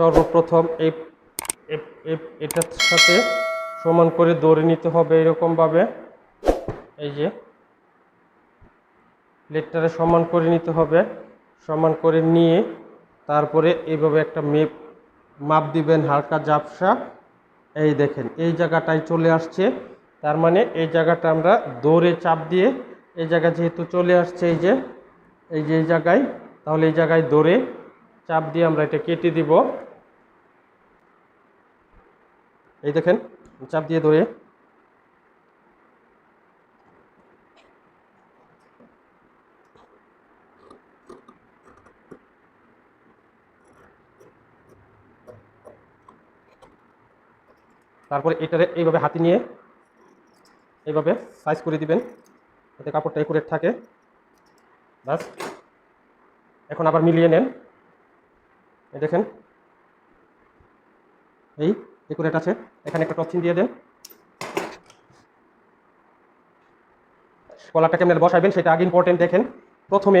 সর্বপ্রথম এই এটার সাথে সমান করে দৌড়ে নিতে হবে এরকমভাবে। এই যে প্লেটটারে সমান করে নিতে হবে। সমান করে নিয়ে তারপরে এইভাবে একটা মেপ, মাপ দিবেন হালকা ঝাপসা এই দেখেন, এই জায়গাটায় চলে আসছে। তার মানে এই জায়গাটা আমরা দৌড়ে চাপ দিয়ে এই জায়গা যেহেতু চলে আসছে, এই যে এই যে এই জায়গায়, তাহলে এই জায়গায় দৌড়ে চাপ দিয়ে আমরা এটা কেটে দিব। এই দেখেন, চাপ দিয়ে ধরে। তারপরে এটারে এইভাবে হাতি নিয়ে এইভাবে সাইজ করে দিবেন, যাতে কাপড়টা একুরেট থাকে। বাস এখন আবার মিলিয়ে নেন। এই দেখেন। এই একুরেট আছে। এখানে একটা টপচিন দিয়ে দেন কলারটা কেমন বসাবেন সেটা আগে ইম্পর্টেন্ট দেখেন। প্রথমে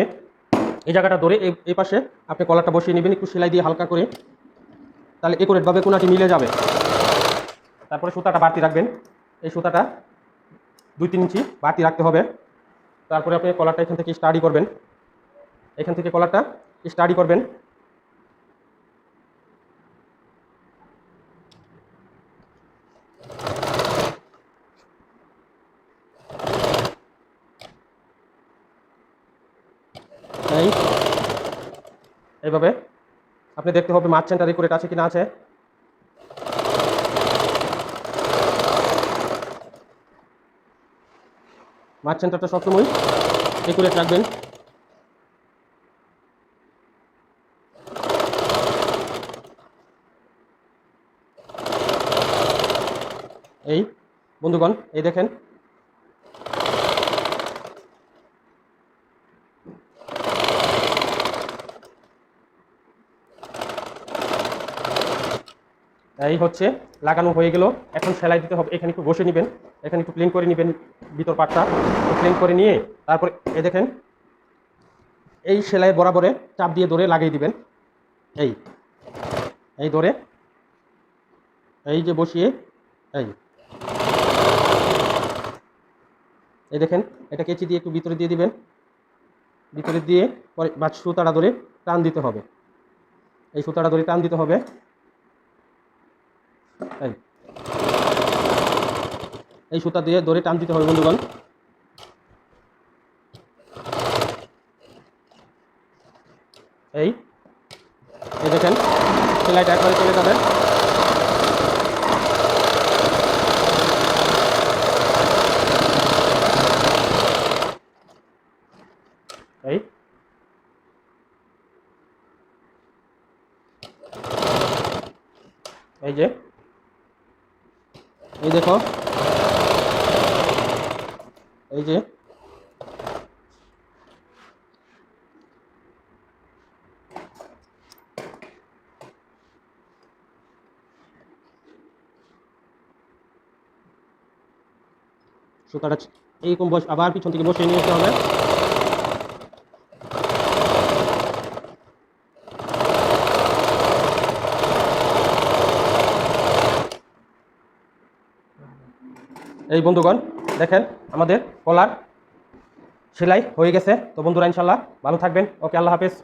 এই জায়গাটা ধরে এই পাশে আপনি কলারটা বসিয়ে নেবেন, একটু সেলাই দিয়ে হালকা করে। তাহলে একুরেটভাবে কোনাটি মিলে যাবে। তারপরে সুতাটা বাড়তি রাখবেন। এই সুতাটা দুই তিন ইঞ্চি বাড়তি রাখতে হবে। তারপরে আপনি কলারটা এখান থেকে স্টাডি করবেন। এখান থেকে কলারটা স্টাডি করবেন এই এইভাবে। আপনি দেখতে হবে মাছ সেন্টার করে আছে কি না আছে। মাছ সেন্টারটা সবসময় একুরেট রাখবেন। এই, বন্ধুগণ, এই দেখেন এই হচ্ছে লাগানো হয়ে গেল। এখন সেলাই দিতে হবে। এখানে একটু বসে নেবেন। এখানে একটু প্লেন করে নেবেন ভিতর পাটটা। প্লেন করে নিয়ে তারপরে এই দেখেন, এই সেলাই বরাবরে চাপ দিয়ে ধরে লাগিয়ে দিবেন। এই এই ধরে, এই যে বসিয়ে, এই এই দেখেন, এটা কেচি দিয়ে একটু ভিতরে দিয়ে দিবেন। ভিতরে দিয়ে পরে বা সুতাটা ধরে টান দিতে হবে। এই সুতাটা ধরে টান দিতে হবে। এই। এই সুতা দিয়ে ধরে টান দিতে হবে, বন্ধুগণ। এই এই দেখেন সেলাইটা একবারে চলে যাবে এই। এই যে এই দেখো। এই যে। সুতাটা এইরকম বস আবার পিছন থেকে বসিয়ে নিয়ে যেতে হবে। এই বন্ধুগণ, দেখেন আমাদের কলার সেলাই হয়ে গেছে। তো বন্ধুরা ইনশাল্লাহ ভালো থাকবেন। ওকে, আল্লাহ হাফেজ।